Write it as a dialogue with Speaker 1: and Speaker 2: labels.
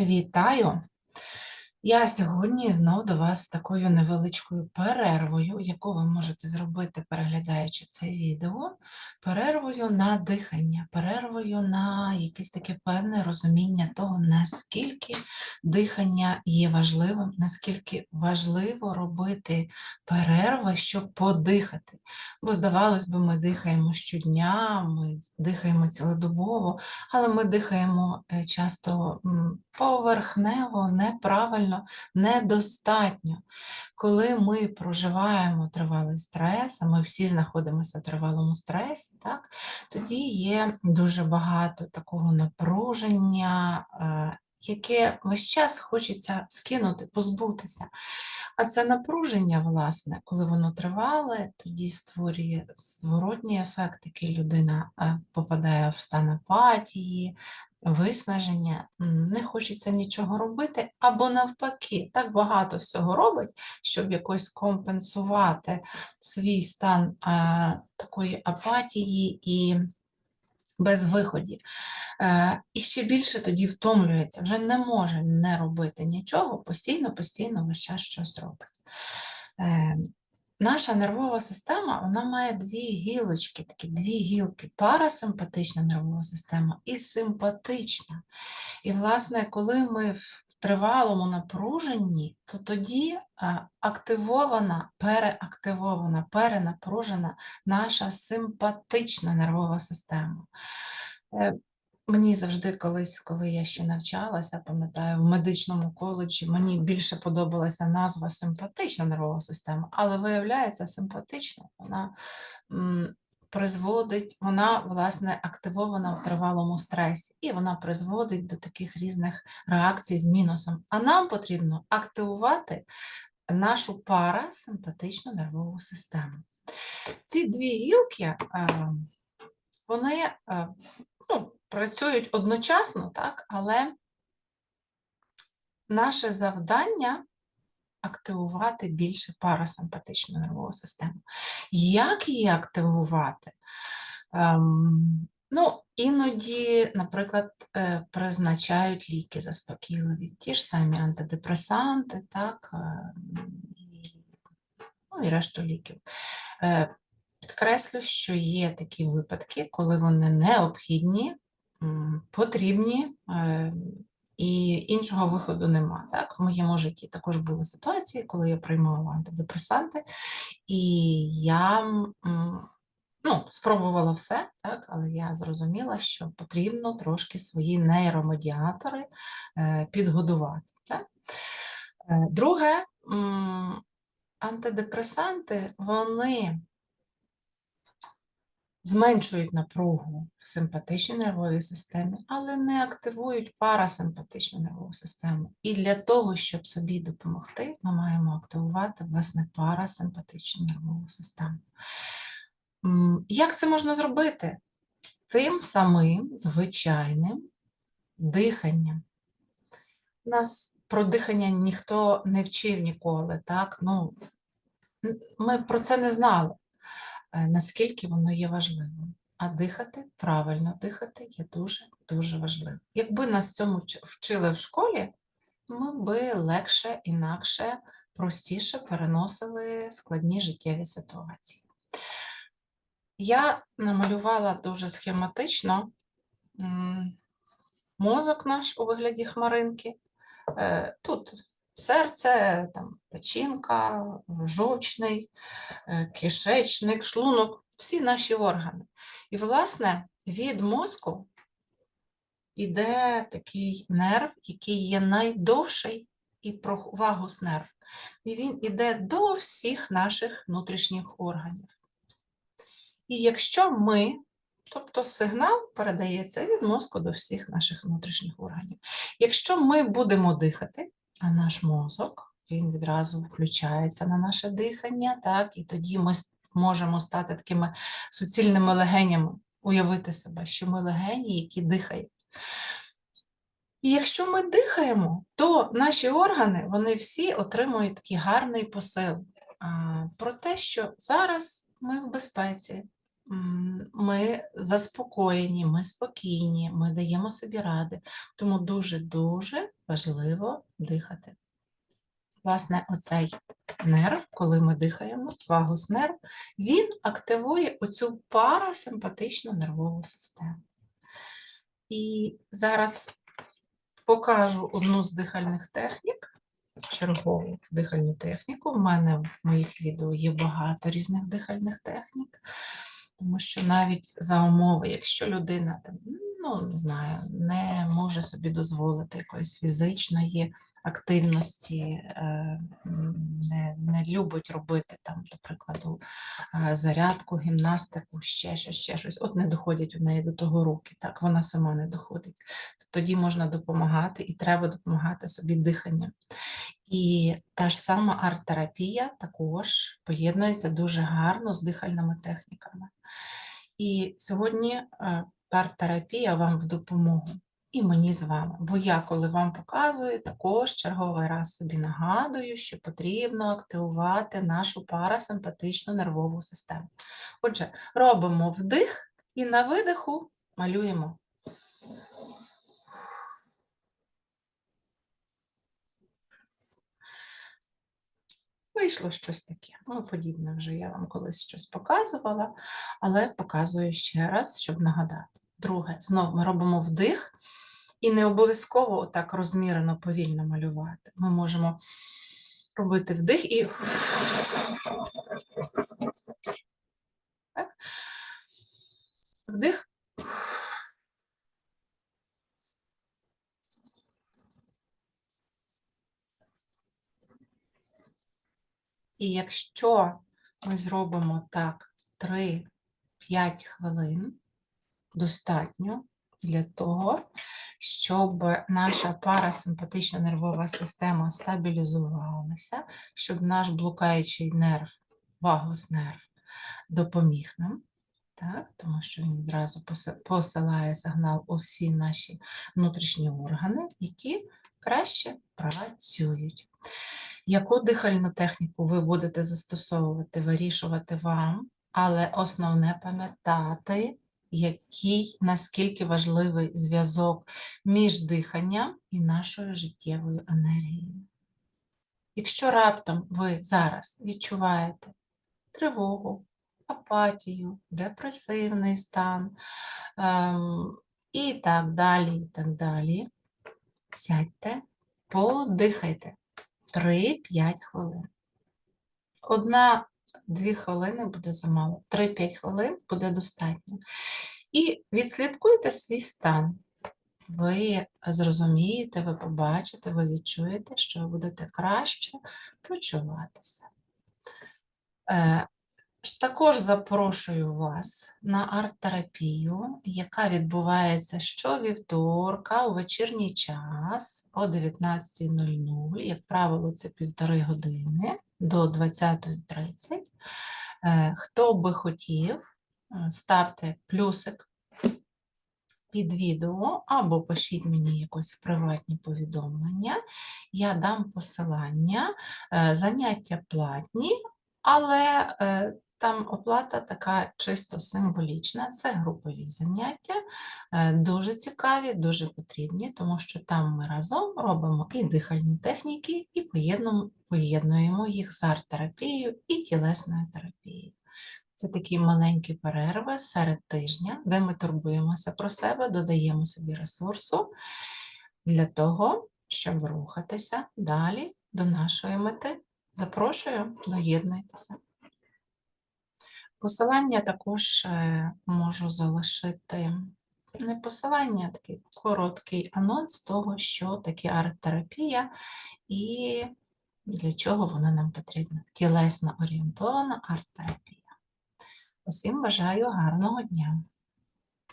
Speaker 1: Вітаю! Я сьогодні знов до вас з такою невеличкою перервою, яку ви можете зробити, переглядаючи це відео, перервою на дихання, перервою на якесь таке певне розуміння того, наскільки дихання є важливим, наскільки важливо робити перерви, щоб подихати. Бо, здавалось би, ми дихаємо щодня, ми дихаємо цілодобово, але ми дихаємо е, часто поверхнево, неправильно, недостатньо. Коли ми проживаємо тривалий стрес, а ми всі знаходимося в тривалому стресі, так, тоді є дуже багато такого напруження. е, Яке весь час хочеться скинути, позбутися. А це напруження, власне, коли воно тривале, тоді створює зворотній ефект, який людина е, попадає в стан апатії, виснаження, не хочеться нічого робити, або навпаки, так багато всього робить, щоб якось компенсувати свій стан е, такої апатії і безвиході. Е, і ще більше тоді втомлюється, вже не може не робити нічого, постійно, постійно весь час щось робить. Е, Наша нервова система вона має дві гілочки, такі дві гілки: парасимпатична нервова система і симпатична. І, власне, коли ми в тривалому напруженні, то тоді е, активована, переактивована, перенапружена наша симпатична нервова система. Мені завжди колись, коли я ще навчалася, пам'ятаю, в медичному коледжі мені більше подобалася назва симпатична нервова система, але виявляється, симпатична, вона призводить, вона, власне, активована в тривалому стресі, і вона призводить до таких різних реакцій з мінусом. А нам потрібно активувати нашу парасимпатичну нервову систему. Ці дві гілки, е, вони е, ну, працюють одночасно, так, але наше завдання активувати більше парасимпатичну нервову систему. Як її активувати? Ем, ну, іноді, наприклад, е, призначають ліки заспокійливі, ті ж самі антидепресанти, так, е, ну, і решту ліків. Е, Підкреслю, що є такі випадки, коли вони необхідні, потрібні, е, і іншого виходу нема. Так? В моєму житті також були ситуації, коли я приймала антидепресанти, і я ну, спробувала все, так? але я зрозуміла, що потрібно трошки свої нейромедіатори е, підгодувати. Так? Е, Друге, антидепресанти, вони зменшують напругу в симпатичній нервовій системі, але не активують парасимпатичну нервову систему. І для того, щоб собі допомогти, ми маємо активувати власне парасимпатичну нервову систему. Як це можна зробити? Тим самим звичайним диханням. Нас про дихання ніхто не вчив ніколи, так? Ну, ми про це не знали наскільки воно є важливим. А дихати, правильно дихати є дуже-дуже важливо. Якби нас цьому вчили в школі, ми би легше, інакше, простіше переносили складні життєві ситуації. Я намалювала дуже схематично мозок наш у вигляді хмаринки. Е, Тут серце, там, печінка, жовчний, е, кишечник, шлунок, всі наші органи. І, власне, від мозку йде такий нерв, який є найдовший і про вагус нерв. І він йде до всіх наших внутрішніх органів. І якщо ми, тобто сигнал передається від мозку до всіх наших внутрішніх органів. Якщо ми будемо дихати, а наш мозок він відразу включається на наше дихання, так, і тоді ми можемо стати такими суцільними легенями, уявити себе, що ми легені, які дихають. І якщо ми дихаємо, то наші органи вони всі отримують такий гарний посил про те, що зараз ми в безпеці, ми заспокоєні, ми спокійні, ми даємо собі ради. Тому дуже-дуже важливо дихати. Власне, оцей нерв, коли ми дихаємо, вагус нерв, він активує оцю парасимпатичну нервову систему. І зараз покажу одну з дихальних технік, чергову дихальну техніку. В мене в моїх відео є багато різних дихальних технік, тому що навіть за умови, якщо людина там, ну, не знаю, не може собі дозволити якоїсь фізичної активності, е, не, не любить робити там, до прикладу, е, зарядку, гімнастику, ще щось, ще щось. От не доходять у неї до того руки, так, вона сама не доходить. Тоді можна допомагати і треба допомагати собі диханням. І та ж сама арт-терапія також поєднується дуже гарно з дихальними техніками. І сьогодні арт-терапія вам в допомогу. І мені з вами. Бо я, коли вам показую, також черговий раз собі нагадую, що потрібно активувати нашу парасимпатичну нервову систему. Отже, робимо вдих і на видиху малюємо. Вийшло щось таке. Ну, подібне вже я вам колись щось показувала, але показую ще раз, щоб нагадати. Друге, знову ми робимо вдих, і не обов'язково отак розмірено повільно малювати. Ми можемо робити вдих і. Так. Вдих. І якщо ми зробимо так 3-5 хвилин, достатньо для того, щоб наша парасимпатична нервова система стабілізувалася, щоб наш блукаючий нерв, вагус нерв, допоміг нам. Так, тому що він відразу посилає сигнал у всі наші внутрішні органи, які краще працюють. Яку дихальну техніку ви будете застосовувати, вирішувати вам, але основне пам'ятати, який наскільки важливий зв'язок між диханням і нашою життєвою енергією. Якщо раптом ви зараз відчуваєте тривогу, апатію, депресивний стан ем, і так далі, і так далі, сядьте, подихайте 3-5 хвилин. Одна-дві хвилини буде замало, 3-5 хвилин буде достатньо. І відслідкуйте свій стан. Ви зрозумієте, ви побачите, ви відчуєте, що ви будете краще почуватися. Також запрошую вас на арт-терапію, яка відбувається щовівторка у вечірній час о 19.00. Як правило, це півтори години до 20.30. Е, Хто би хотів, е, ставте плюсик під відео або пишіть мені якось приватні повідомлення. Я дам посилання, Е, заняття платні, але там оплата така чисто символічна. Це групові заняття, е, дуже цікаві, дуже потрібні, тому що там ми разом робимо і дихальні техніки, і поєднуємо, поєднуємо їх з арт-терапією і тілесною терапією. Це такі маленькі перерви серед тижня, де ми турбуємося про себе, додаємо собі ресурсу для того, щоб рухатися далі до нашої мети. Запрошую, доєднуйтеся. Посилання також е, можу залишити не посилання, а такий короткий анонс того, що таке арт-терапія і для чого вона нам потрібна. Тілесно орієнтована арт-терапія. Усім бажаю гарного дня!